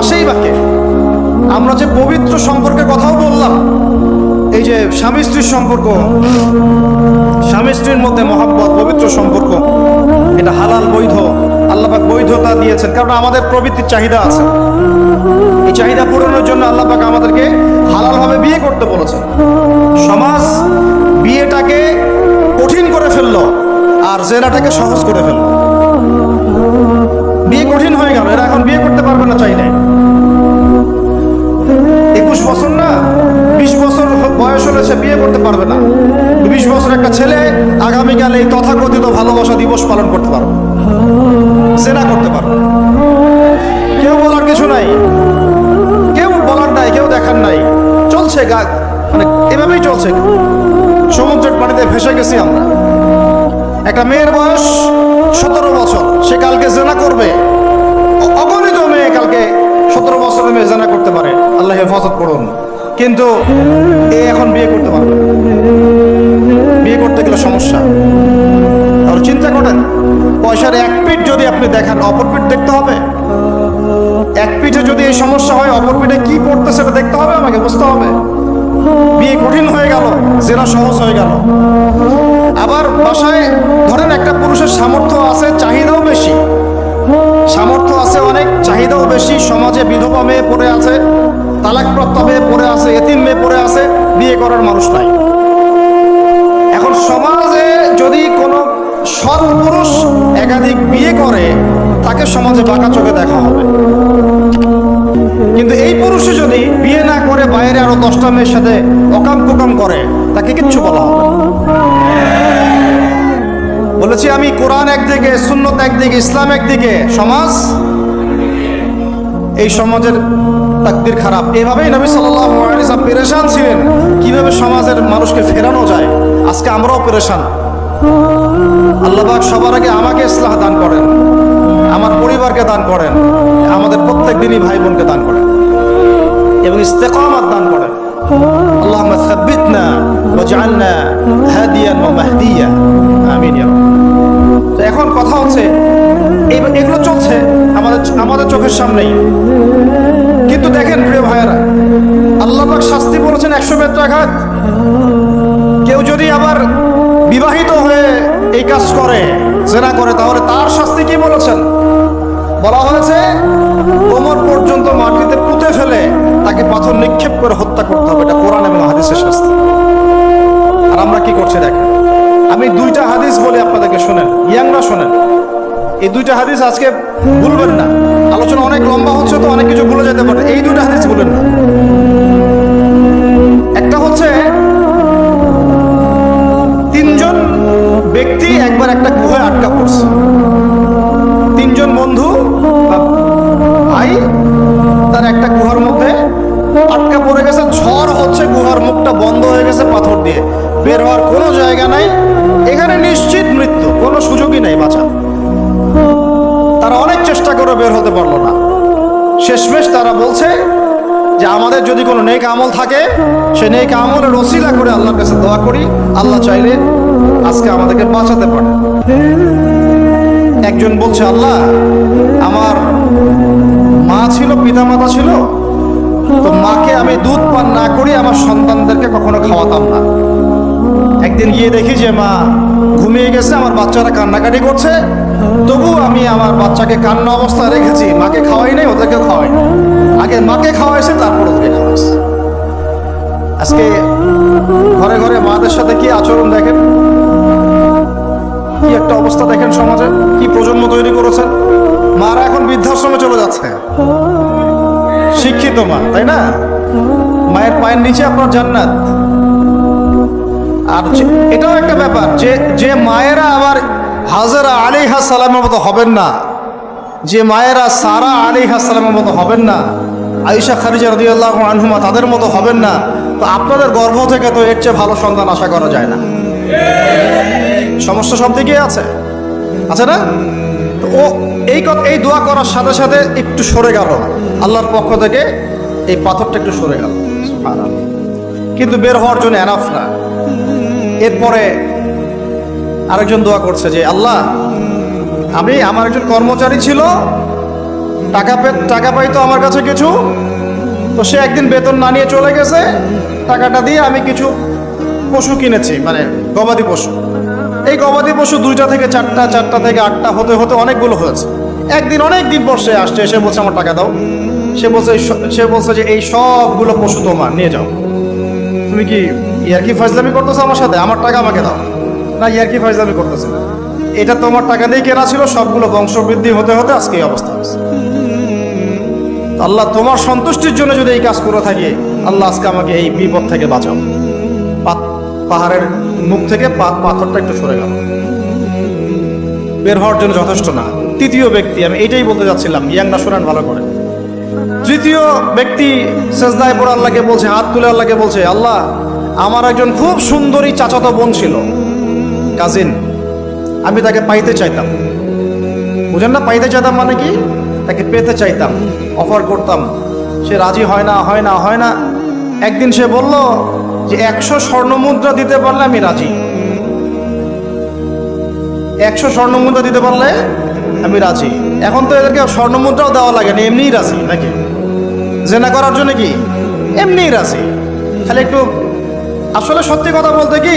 আসেই বাকে আমরা যে পবিত্র সম্পর্কের কথাও বললাম, এই যে স্বামী স্ত্রীর সম্পর্ক, স্বামী স্ত্রীর মধ্যে মহাব্বত, পবিত্র সম্পর্ক, এটা হালাল বৈধ, আল্লাপাক বৈধতা দিয়েছেন, কারণ আমাদের প্রবৃত্তির চাহিদা আছে। এই চাহিদা পূরণের জন্য আল্লাপাক আমাদেরকে হালালভাবে বিয়ে করতে বলেছেন। সমাজ বিয়েটাকে কঠিন করে ফেলল আর জেনাটাকে সহজ করে ফেলল। বিয়ে কঠিন হয়ে গেল, এরা এখন বিয়ে বছর না, বিশ বছর বয়স হলে সে বিয়ে করতে পারবে না। বিশ বছর একটা ছেলে, আগামীকাল এই তথাকথিত ভালোবাসা দিবস পালন করতে পারবে। জেনা করতে পারবে। কেউ বলার কিছু নাই। কেউ বলার নাই, কেউ দেখার নাই। চলছে গা মানে এভাবেই চলছে। সমুদ্রের পানিতে ভেসে গেছি আমরা। একটা মেয়ের বয়স সতেরো বছর। সে কালকে জেনা করবে। অগণিত মেয়ে কালকে সতেরো বছরের মেয়ে জেনা করতে পারে। আল্লাহ হেফাজত করুন। কিন্তু এ এখন বিয়ে করতে পারবে বিয়ে করতে গেলে সমস্যা। তাহলে চিন্তা করেন, পয়সার এক পিঠ যদি আপনি দেখেন, অপর পিঠ দেখতে হবে? এক পিঠে যদি এই সমস্যা হয়, অপর পিঠে কি করতে সেটা দেখতে হবে আমাকে, বুঝতে হবে? বিয়ে কঠিন হয়ে গেল, জেনা সহজ হয়ে গেল। আবার বাসায় ধরেন একটা পুরুষের সামর্থ্য আছে, চাহিদাও বেশি। সামর্থ্য আছে অনেক, চাহিদাও বেশি, সমাজে বিধবা মেয়ে পড়ে আছে। তালাকপ্রাপ্ত মেয়ে পড়ে আছে, এতিম মেয়ে পড়ে আছে, বিয়ে করার মানুষ নাই। এখন সমাজে যদি কোনো সৎ পুরুষ একাধিক বিয়ে করে, তাকে সমাজে বাঁকা চোখে দেখা হবে। কিন্তু এই পুরুষে যদি বিয়ে না করে, বাইরে আরও দশটা মেয়ের সাথে অকাম কুকাম করে, তাকে কিচ্ছু বলা হবে বলেছি আমি কোরআন একদিকে, সুন্নত একদিকে, ইসলাম একদিকে, সমাজ এই সমাজের তাকদির খারাপ এভাবেই নবী সাল্লাল্লাহু আলাইহি ওয়াসাল্লাম পেরেশান ছিলেন কিভাবে সমাজের মানুষকে ফেরানো যায় আজকে আমরাও পেরেশান আল্লাহ পাক সবার আগে আমাকে ইসলাহ দান করেন আমার পরিবারকে দান করেন আমাদের প্রত্যেক দিনই ভাই বোনকে দান করেন এবং ইস্তেকামাত দান করেন اللهم ثبتنا واجعلنا هاديا ومهديا আমিন ইয়া রাব্ব। তো এখন কথা হচ্ছে এই- এগুলো চলছে আমাদের আমাদের চোখের সামনেই কিন্তু দেখেন প্রিয় ভাইয়েরা। আল্লাপাক শাস্তি বলেছেন একশো বেত্রাঘাত কেউ যদি আবার বিবাহিত হয়ে এই কাজ করে, জেনা করে, তাহলে তার শাস্তি কি বলেছেন? বলা হয়েছে, কোমর পর্যন্ত মাটিতে পুঁতে ফেলে তাকে পাথর নিক্ষেপ করে হত্যা করতে হবে। এটা কোরআন এবং হাদিসের শাস্তি। আর আমরা কি করছি দেখেন? আমি দুইটা হাদিস বলি আপনাদেরকে শোনেন। ইয়াংরা শোনেন। এই দুইটা হাদিস আজকে ভুলবেন না। আলোচনা অনেক লম্বা হচ্ছে, তো অনেক কিছু ভুলে যেতে পারে। এই দুইটা হাদিস ভুলেন না। একটা হচ্ছে, তিনজন ব্যক্তি একবার একটা গুহায় আটকা পড়ছে। তিনজন বন্ধু ভাই তার একটা গুহার মধ্যে আটকা পড়ে গেছে, ঝড় হচ্ছে, গুহার মুখটা বন্ধ হয়ে গেছে পাথর দিয়ে। বের হওয়ার কোনো জায়গা নাই। এখানে নিশ্চিত মৃত্যু, কোনো সুযোগই নাই বাঁচা তারা অনেক চেষ্টা করে বের হতে পারল না। শেষমেশ তারা বলছে যে, আমাদের যদি কোনো নেক আমল থাকে, সে নেক আমলের রসিলা করে আল্লাহর কাছে দোয়া করি। আল্লাহ চাইলে আজকে আমাদেরকে বাঁচাতে পারে। একজন বলছে, আল্লাহ, আমার মা ছিল পিতা মাতা ছিল। তো মাকে আমি দুধ পান না করি, আমার সন্তানদেরকে কখনো খাওয়াতাম না। একদিন গিয়ে দেখি যে, মা ঘুমিয়ে গেছে, আমার বাচ্চারা কান্নাকাটি করছে। তবু আমি আমার বাচ্চাকে কান্না অবস্থায় রেখেছি। মাকে খাওয়াই নাই, ওদেরকে খাওয়াই। আগে মাকে খাওয়াইছে, তারপর ওদেরকে খাওয়াইছে। আজকে ঘরে ঘরে মাদের সাথে কি আচরণ দেখেন? কি একটা অবস্থা দেখেন সমাজে? কি প্রজন্ম তৈরি করেছেন? মারা এখন বৃদ্ধাশ্রমে চলে যাচ্ছে। শিক্ষিত মা, তাই না? মায়ের পায়ের নিচে আপনার জান্নাত। আর এটাও একটা ব্যাপার যে যে মায়েরা আবার হাজারা আলিহা সালামের মতো হবেন না। যে মায়েরা সারা আলিহা সালামের মতো হবেন না। আয়েশা খারিজা রদিয়াল্লাহ আনহুমা তাদের মতো হবেন না। তো আপনাদের গর্ভ থেকে তো এর চেয়ে ভালো সন্তান আশা করা যায় না। সমস্যা সব দিকেই আছে। আছে না? তো ও এই কথা এই দোয়া করার সাথে সাথে একটু সরে গেল। আল্লাহর পক্ষ থেকে এই পাথরটা একটু সরে গেল। কিন্তু বের হওয়ার জন্য এনাফ না। এরপরে আরেকজন দোয়া করছে যে, আল্লাহ, আমি আমার একজন কর্মচারী ছিল, টাকা পে, টাকা পাই তো আমার কাছে কিছু, তো সে একদিন বেতন না নিয়ে চলে গেছে, টাকাটা দিয়ে আমি কিছু পশু কিনেছি মানে গবাদি পশু। এই গবাদি পশু দুইটা থেকে চারটা চারটা থেকে আটটা হতে হতে অনেকগুলো হয়েছে। একদিন অনেক দিন পর সে আসছে এসে বলছে, আমার টাকা দাও। সে বলছে সে বলছে যে, এই সবগুলো পশু তোমার, নিয়ে যাও। তুমি কি ইয়ারকি ফাজলামি করতেছো আমার সাথে? আমার টাকা আমাকে দাও। না ইয়ারকি ফাজলামি করতেছে? এটা তোমার টাকা দিয়ে কেনা ছিল, সবগুলো বংশবৃদ্ধি হতে হতে আজকে এই অবস্থা হয়েছে। আল্লাহ তোমার সন্তুষ্টির জন্য যদি এই কাজ করে থাকি, আল্লাহ আজকে আমাকে এই বিপদ থেকে বাঁচাও। পাহাড়ের মুখ থেকে পাথরটা একটু সরে গেল। বের হওয়ার জন্য যথেষ্ট না। তৃতীয় ব্যক্তি, আমি এটাই বলতে যাচ্ছিলাম ইয়াংরা শোনেন ভালো করে। তৃতীয় ব্যক্তি সেজদায় পড়ে আল্লাহকে বলছে, হাত তুলে আল্লাহকে বলছে, আল্লাহ, আমার একজন খুব সুন্দরী চাচাতো বোন ছিল। কাজিন, আমি তাকে পাইতে চাইতাম। বুঝেন না, পাইতে চাইতাম মানে কি? তাকে পেতে চাইতাম অফার করতাম। সে রাজি হয় না হয় না হয় না। একদিন সে বলল যে, একশো স্বর্ণ মুদ্রা দিতে পারলে আমি রাজি। একশো স্বর্ণ মুদ্রা দিতে পারলে আমি রাজি। এখন তো এদেরকে স্বর্ণ মুদ্রাও দেওয়া লাগে না, এমনিই রাজি, নাকি? জেনা করার জন্য কি? এমনিই রাজি। খালি একটু আসলে সত্যি কথা বলতে কি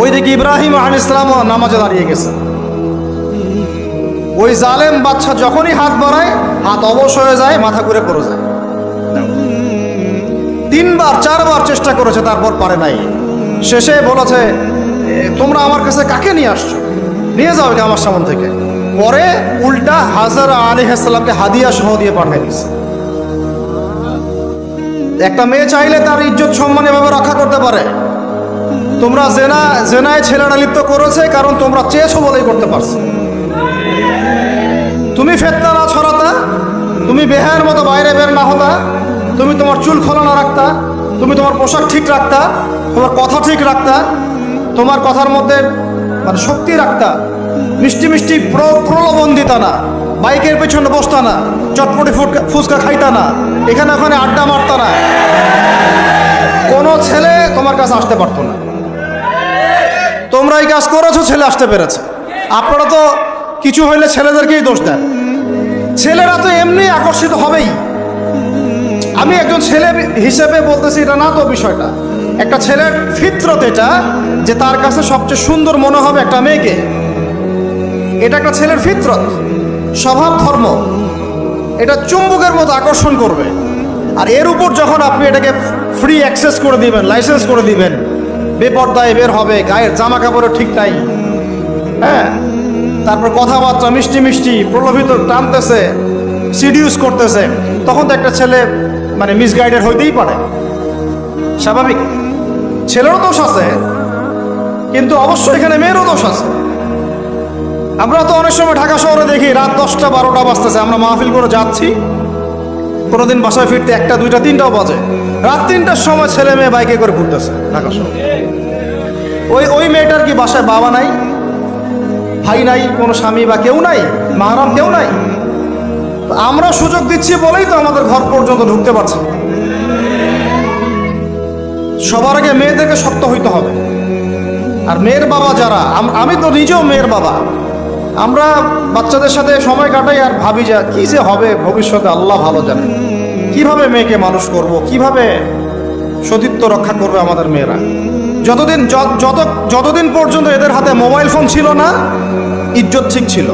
ওইদিকে ইব্রাহিম আল ইসলামও নামাজে দাঁড়িয়ে গেছে। ওই জালেম বাচ্চা যখনই হাত বাড়ায়, হাত অবশ হয়ে যায়, মাথা ঘুরে পড়ে যায়। তিনবার, চারবার চেষ্টা করেছে, তারপর পারে নাই। শেষে বলেছে তোমরা আমার কাছে কাকে নিয়ে আসছো? নিয়ে যাও এটা আমার সামন থেকে। পরে উল্টা হাজার আলী হাসালামকে হাদিয়া সহ দিয়ে পাঠিয়ে দিচ্ছে একটা মেয়ে চাইলে তার ইজ্জত সম্মান এভাবে রক্ষা করতে পারে। তোমরা জেনা, জেনায় ছেলেরা লিপ্ত করেছে, কারণ তোমরা চেয়েছো বলেই করতে পারছ। তুমি ফেতনা না ছড়াতা, তুমি বেহায়ের মতো বাইরে বের না হতা, তুমি তোমার চুল খোলা না রাখতা, তুমি তোমার পোশাক ঠিক রাখতা, তোমার কথা ঠিক রাখতা, তোমার কথার মধ্যে মানে শক্তি রাখতা, মিষ্টি মিষ্টি প্র- প্রলোভন দিতা না, বাইকের পেছনে বসতা না, চটপটি ফুচকা খাইতা না, এখানে ওখানে আড্ডা মারতা না। কোনো ছেলে তোমার কাছে আসতে পারতো না। তোমরা এই কাজ করেছ, ছেলে আসতে পেরেছে। আপনারা তো কিছু হইলে ছেলেদেরকেই দোষ দেন। ছেলেরা তো এমনি আকর্ষিত হবেই। আমি একজন ছেলে হিসেবে বলতেছি, এটা না তো বিষয়টা। একটা ছেলের ফিতরত এটা যে তার কাছে সবচেয়ে সুন্দর মনে হবে একটা মেয়েকে। এটা একটা ছেলের ফিতরত, স্বভাব, ধর্ম। এটা চুম্বকের মতো আকর্ষণ করবে। আর এর উপর যখন আপনি এটাকে ফ্রি অ্যাক্সেস করে দিবেন লাইসেন্স করে দিবেন বেপর্দায় বের হবে, গায়ের জামা কাপড়ও ঠিক নাই। হ্যাঁ তারপর কথাবার্তা মিষ্টি মিষ্টি, প্রলোভিত টানতেছে সিডিউস করতেছে। তখন তো একটা ছেলে মানে মিসগাইডেড হইতেই পারে। স্বাভাবিক। ছেলেরও দোষ আছে, কিন্তু অবশ্যই এখানে মেয়েরও দোষ আছে। আমরা তো অনেক সময় ঢাকা শহরে দেখি, রাত দশটা বারোটা বাজতেছে, আমরা মাহফিল করে যাচ্ছি। কোনোদিন বাসায় ফিরতে একটা, দুইটা, তিনটাও বাজে। রাত তিনটার সময় ছেলে মেয়ে বাইকে করে ঘুরতেছে ঢাকা শহরে। ওই ওই মেয়েটার কি বাসায় বাবা নাই? ভাই নাই, কোনো স্বামী বা কেউ নাই? মাহারাম কেউ নাই? আমরা সুযোগ দিচ্ছি বলেই তো আমাদের ঘর পর্যন্ত ঢুকতে পারছে সবার আগে মেয়েদেরকে শক্ত হইতে হবে। আর মেয়ের বাবা যারা আমি তো নিজেও মেয়ের বাবা। আমরা বাচ্চাদের সাথে সময় কাটাই আর ভাবি যা কি যে হবে, ভবিষ্যতে আল্লাহ ভালো জানে। কীভাবে মেয়েকে মানুষ করব, কীভাবে সতীত্ব রক্ষা করবে আমাদের মেয়েরা? যতদিন যত যতদিন পর্যন্ত এদের হাতে মোবাইল ফোন ছিল না, ইজ্জত ঠিক ছিল।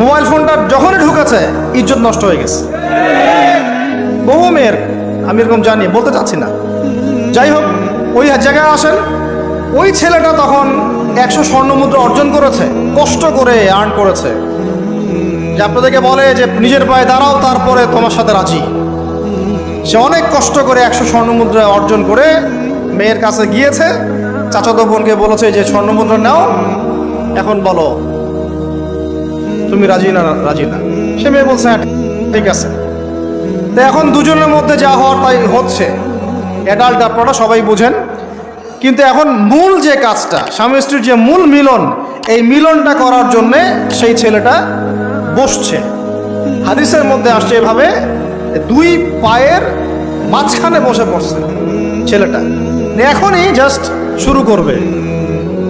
মোবাইল ফোনটা যখনই ঢুকেছে, ইজ্জত নষ্ট হয়ে গেছে। বহু মেয়ের, আমি এরকম জানি, বলতে চাচ্ছি না। যাই হোক, ওই জায়গায় আসেন। ওই ছেলেটা তখন একশো স্বর্ণ মুদ্রা অর্জন করেছে, কষ্ট করে আর্ন করেছে। যে আপনাদেরকে বলে যে, নিজের পায়ে দাঁড়াও, তারপরে তোমার সাথে রাজি। সে অনেক কষ্ট করে একশো স্বর্ণ মুদ্রা অর্জন করে মেয়ের কাছে গিয়েছে, চাচাতো বোনকে বলেছে যে স্বর্ণ মুদ্রা নাও, এখন বলো, তুমি রাজি না রাজি না? সে মেয়ে বলছে হ্যাঁ ঠিক আছে। তো এখন দুজনের মধ্যে যা হওয়ার তাই হচ্ছে অ্যাডাল্ট আপনারা সবাই বুঝেন। কিন্তু এখন মূল যে কাজটা, স্বামী স্ত্রীর যে মূল মিলন, এই মিলনটা করার জন্যে সেই ছেলেটা বসছে। হাদিসের মধ্যে আসছে এভাবে, দুই পায়ের মাঝখানে বসে পড়ছে ছেলেটা। এখনই জাস্ট শুরু করবে।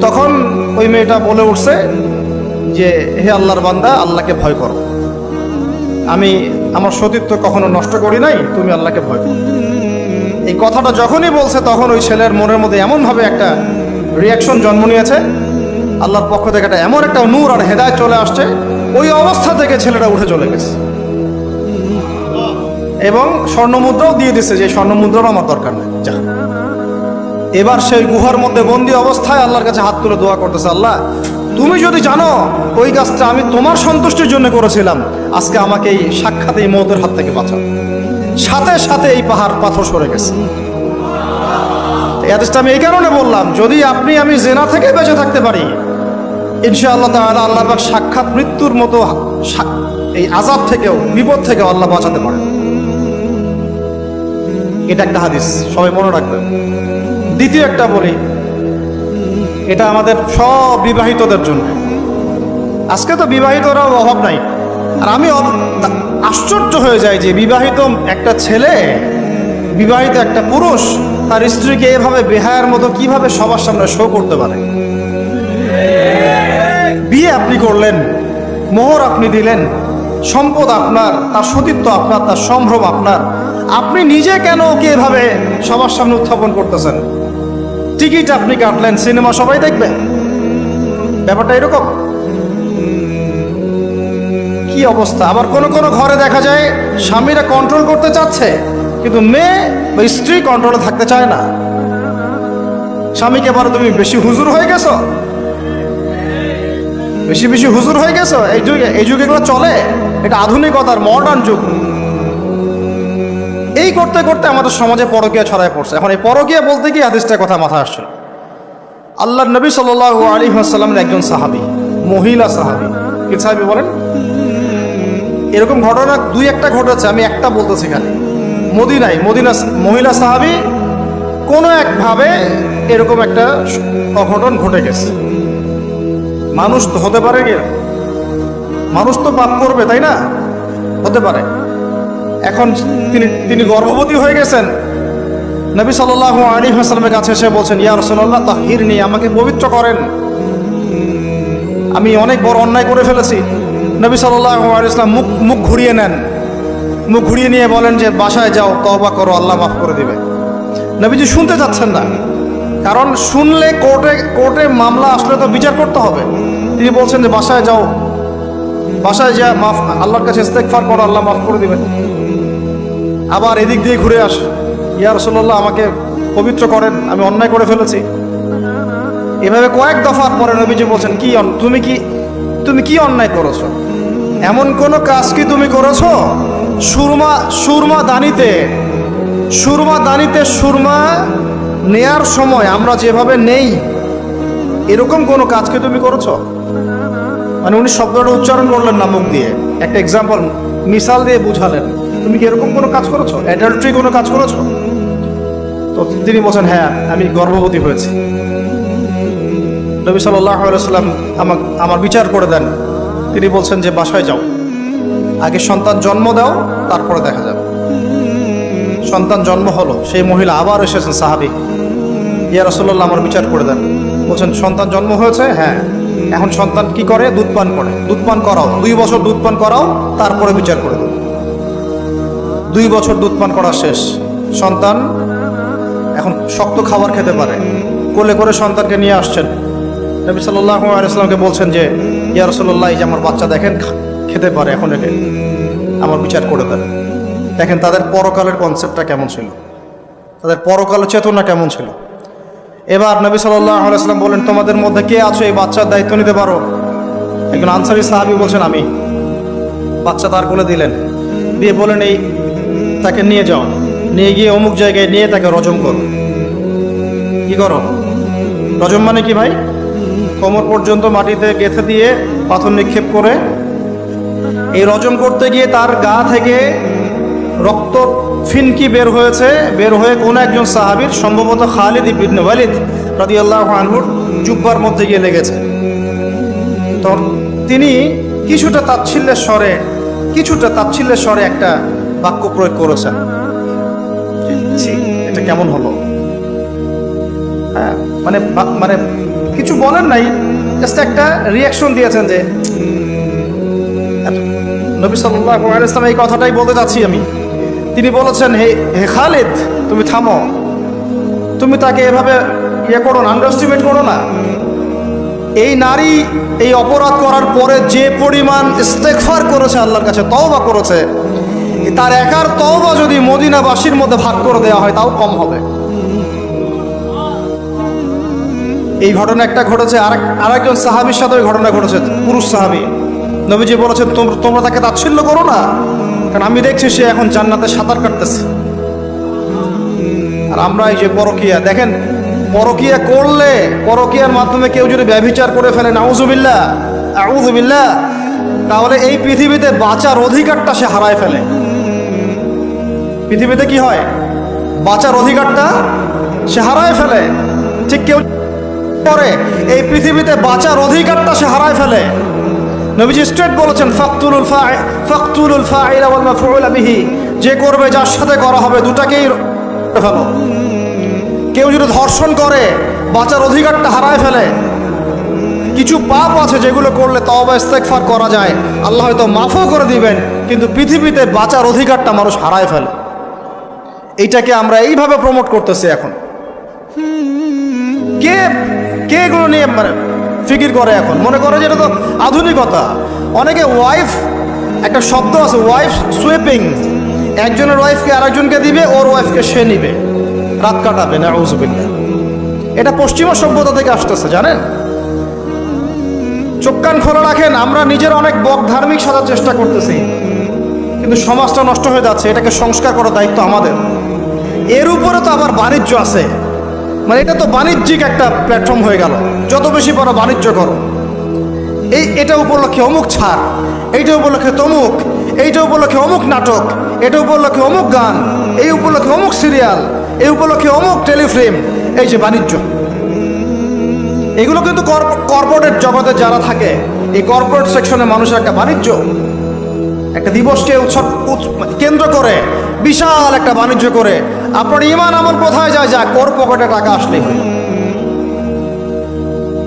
তখন ওই মেয়েটা বলে উঠছে যে, হে আল্লাহর বান্দা, আল্লাহকে ভয় করো। আমি আমার সতীত্ব কখনো নষ্ট করি নাই, তুমি আল্লাহকে ভয় করো। এই কথাটা যখনই বলছে, তখন ওই ছেলের মনের মধ্যে এমনভাবে একটা রিয়াকশন জন্ম নিয়েছে। আল্লাহর পক্ষ থেকে একটা এমন একটা নূর আর হেদায় চলে আসছে, ওই অবস্থা থেকে ছেলেটা উঠে চলে গেছে। এবং স্বর্ণমুদ্রাও দিয়ে দিছে যে স্বর্ণমুদ্রাও আমার দরকার নেই, যা। এবার সেই গুহার মধ্যে বন্দি অবস্থায় আল্লাহর কাছে হাত তুলে দোয়া করতেছে, আল্লাহ, তুমি যদি জানো ওই কাজটা আমি তোমার সন্তুষ্টির জন্য করেছিলাম, আজকে আমাকে এই সাক্ষাৎ এই মৌতের হাত থেকে বাঁচাও। সাথে সাথে এই পাহাড় পাথর সরে গেছে। এই আদেশটা আমি এই কারণে বললাম, যদি আপনি আমি জেনা থেকে বেঁচে থাকতে পারি, ইনশাআল্লাহ তাআলা আল্লাহ পাক সাক্ষাৎ মৃত্যুর মতো এই আজাব থেকেও, বিপদ থেকেও আল্লাহ বাঁচাতে পারেন। এটা একটা হাদিস, সবাই মনে রাখবেন। দ্বিতীয় একটা বলি, এটা আমাদের সব বিবাহিতদের জন্য। আজকে তো বিবাহিতরাও অভাব নাই। আর আমি আশ্চর্য হয়ে যাই যে বিবাহিত একটা ছেলে, বিবাহিত একটা পুরুষ, তার স্ত্রীকে এভাবে বেহায়ার মতো কীভাবে সবার সামনে শো করতে পারে? বিয়ে আপনি করলেন, মোহর আপনি দিলেন, সম্পদ আপনার, তার সতীত্ব আপনার, তার সম্ভ্রম আপনার। আপনি নিজে কেন ওকে এভাবে সবার সামনে উত্থাপন করতেছেন? টিকিট আপনি কাটলেন, সিনেমা সবাই দেখবে। ব্যাপারটা এরকম। কি অবস্থা? আবার কোন কোন ঘরে দেখা যায়, স্বামীরা কন্ট্রোল করতে চাচ্ছে, কিন্তু মেয়ে বা স্ত্রী কন্ট্রোলে থাকতে চায় না। স্বামীকে বলো, তুমি বেশি হুজুর হয়ে গেছো? বেশি বেশি হুজুর হয়ে গেছো? এই যুগে এই যুগে এগুলো চলে। এটা আধুনিকতার মডার্ন যুগ। এই করতে করতে আমাদের সমাজে পরকীয়া ছড়ায় পড়ছে। এখন এই পরকীয়া বলতে গিয়ে হাদিসটার কথা মাথায় আসছে। আল্লাহ নবী সাল আলী আসাল্লামের একজন সাহাবি, মহিলা সাহাবি। কি সাহাবি বলেন? এরকম ঘটনা দুই একটা ঘটেছে, আমি একটা বলতেছি খালি মদিনাই মদিনা মহিলা সাহাবি কোনো একভাবে এরকম একটা অঘটন ঘটে গেছে। মানুষ তো হতে পারে মানুষ তো পাপ করবে, তাই না? হতে পারে। এখন তিনি তিনি গর্ভবতী হয়ে গেছেন। নবী সাল্লাহ আলী হাসলামের কাছে এসে বলছেন, ইয়া রসল্লাহ তাহির নিয়ে আমাকে পবিত্র করেন। আমি অনেক বড় অন্যায় করে ফেলেছি। নবী সাল্লাহ ইসলাম মুখ মুখ ঘুরিয়ে নেন। মুখ ঘুরিয়ে নিয়ে বলেন যে, বাসায় যাও তহবা করো, আল্লাহ মাফ করে দিবে। নবীজি শুনতে চাচ্ছেন না। কারণ শুনলে কোর্টে কোর্টে মামলা আসলে তো বিচার করতে হবে। তিনি বলছেন যে, বাসায় যাও, বাসায় যা, মাফ, আল্লাহর কাছে ইস্তেকফার করো, আল্লাহ মাফ করে দিবেন। আবার এদিক দিয়ে ঘুরে আস। ইয়া রসল্লাহ আমাকে পবিত্র করেন, আমি অন্যায় করে ফেলেছি। এভাবে কয়েক দফার পরে নবীজি বলছেন, কি তুমি কি তুমি কি অন্যায় করেছ? এমন কোন কাজ কি তুমি করেছ? সুরমা সুরমা দানিতে সুরমা দানিতে সুরমা নেয়ার সময় আমরা যেভাবে নেই, এরকম কোনো কাজ কি তুমি করেছ? মানে উনি শব্দটা উচ্চারণ করলেন না মুখ দিয়ে। একটা এক্সাম্পল মিসাল দিয়ে বুঝালেন। তুমি কি এরকম কোনো কাজ করেছ? অ্যাডাল্ট্রি কোনো কাজ করেছ? তো তিনি বলছেন হ্যাঁ আমি গর্ভবতী হয়েছি। নবী সাল্লাহ সাল্লাম আমার আমার বিচার করে দেন। তিনি বলছেন যে, বাসায় যাও। আগে সন্তান জন্ম দাও, তারপরে দেখা যাবে। সন্তান জন্ম হলো, সেই মহিলা আবার এসেছেন সাহাবি। ইয়া রসল্লাহ আমার বিচার করে দেন। বলছেন, সন্তান জন্ম হয়েছে? হ্যাঁ। এখন সন্তান কি করে? দুধ পান করে। দুধ পান করাও। দুই বছর দুধ পান করাও, তারপরে বিচার করে দুই বছর দুধ পান করা শেষ। সন্তান এখন শক্ত খাবার খেতে পারে। কোলে করে সন্তানকে নিয়ে আসছেন। নবী সাল্লাহ আলাইসলামকে বলছেন যে, ইয়া রসল্লাহ যে আমার বাচ্চা দেখেন খেতে পারে এখন একে। আমার বিচার করে দেন। দেখেন তাদের পরকালের কনসেপ্টটা কেমন ছিল? তাদের পরকালের চেতনা কেমন ছিল? এবার নবী সাল্লাহ আলাইসলাম বলেন, তোমাদের মধ্যে কে আছো? এই বাচ্চার দায়িত্ব নিতে পারো? একজন আনসারি সাহাবি বলছেন, আমি। বাচ্চা তার কোলে দিলেন। দিয়ে বলেন, এই তাকে নিয়ে যাও। নিয়ে গিয়ে অমুক জায়গায় নিয়ে তাকে রজম করো। কি করো? রজম মানে কি ভাই? কোমর পর্যন্ত মাটিতে গেঁথে দিয়ে পাথর নিক্ষেপ করে। এই রজম করতে গিয়ে তার গা থেকে রক্ত ফিনকি বের হয়েছে। বের হয়ে কোন একজন সাহাবীর, সম্ভবত খালিদ ইবিন ওয়ালিদ রাদিয়াল্লাহু আনহুর জুব্বার মধ্যে গিয়ে লেগেছে। তো তিনি কিছুটা তাচ্ছিল্যের স্বরে, কিছুটা তাচ্ছিল্যের স্বরে একটা বাক্য প্রয়োগ করেছেন এটা কেমন হলো? হ্যাঁ মানে মানে কিছু বলেন নাই জাস্ট একটা রিয়াকশন দিয়েছেন যে নবী আলাইহি এই কথাটাই বলতে যাচ্ছি আমি। তিনি বলেছেন, হে হে খালিদ, তুমি থামো। তুমি তাকে এভাবে ইয়ে করো না আন্ডারস্টিমেট করো না। এই নারী এই অপরাধ করার পরে যে পরিমাণ ইস্তেকফার করেছে, আল্লাহর কাছে তওবা করেছে তার একার তওবা যদি মদিনাবাসীর মধ্যে ভাগ করে দেওয়া হয়, তাও কম হবে। এই ঘটনা একটা ঘটেছে আর আরেকজন সাহাবির সাথে ওই ঘটনা ঘটেছে, পুরুষ সাহাবি। নবীজি বলেছেন তোমরা তাকে তাচ্ছিল্য করো না, কারণ আমি দেখছি সে এখন জান্নাতে সাঁতার কাটতেছে। আর আমরা এই যে পরকিয়া, দেখেন, পরকিয়া করলে, পরকিয়ার মাধ্যমে কেউ যদি ব্যভিচার করে ফেলে নাউজুবিল্লা আউজুবিল্লা তাহলে এই পৃথিবীতে বাঁচার অধিকারটা সে হারায় ফেলে। পৃথিবীতে কি হয়? বাঁচার অধিকারটা সে হারায় ফেলে। ঠিক কেউ করে, এই পৃথিবীতে বাঁচার অধিকারটা সে হারায় ফেলে। নবীজি স্ট্রেট বলেছেন, ফাকতুলুল ফাই, ফাকতুলুল ফাইলা বিহি। যে করবে, যার সাথে করা হবে, দুটাকেই ফেলো। কেউ যদি ধর্ষণ করে, বাঁচার অধিকারটা হারায় ফেলে। কিছু পাপ আছে যেগুলো করলে তওবা, ইস্তেগফার করা যায়। আল্লাহ হয়তো মাফও করে দিবেন, কিন্তু পৃথিবীতে বাঁচার অধিকারটা মানুষ হারায় ফেলে। এইটাকে আমরা এইভাবে প্রমোট করতেছি এখন। কে কে এগুলো নিয়ে মানে ফিকির করে এখন? মনে করে যে এটা তো আধুনিকতা। অনেকে ওয়াইফ একটা শব্দ আছে ওয়াইফ সুইপিং একজনের ওয়াইফকে আরেকজনকে দিবে, ওর ওয়াইফকে সে নিবে। রাত কাটাবে না উজবিল্লা এটা পশ্চিমা সভ্যতা থেকে আসতেছে, জানেন? চোখ কান খোলা রাখেন, আমরা নিজের অনেক বক ধার্মিক সাজার চেষ্টা করতেছি। কিন্তু সমাজটা নষ্ট হয়ে যাচ্ছে, এটাকে সংস্কার করার দায়িত্ব আমাদের। এর উপরে তো আবার বাণিজ্য আছে। মানে এটা তো বাণিজ্যিক একটা প্ল্যাটফর্ম হয়ে গেল। যত বেশি বড় বাণিজ্য করো। এই, এটা উপলক্ষে অমুক ছাড়, এইটা উপলক্ষে তমুক, এইটা উপলক্ষে অমুক নাটক, এটা উপলক্ষে অমুক গান, এই উপলক্ষে অমুক সিরিয়াল, এই উপলক্ষে অমুক টেলিফিল্ম, এই যে বাণিজ্য। এগুলো কিন্তু কর্পোরেট জগতে যারা থাকে, এই কর্পোরেট সেকশনে মানুষের একটা বাণিজ্য। একটা দিবসকে উৎসব উৎ- কেন্দ্র করে, বিশাল একটা বাণিজ্য করে। আপনার ইমান আমার কোথায় যায় যা কর পকেটে টাকা আসলে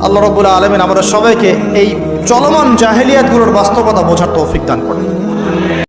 আল্লাহ রবুল্লা আলমিন আমাদের সবাইকে এই চলমান জাহেলিয়াতগুলোর বাস্তবতা বোঝার তৌফিক দান করেন।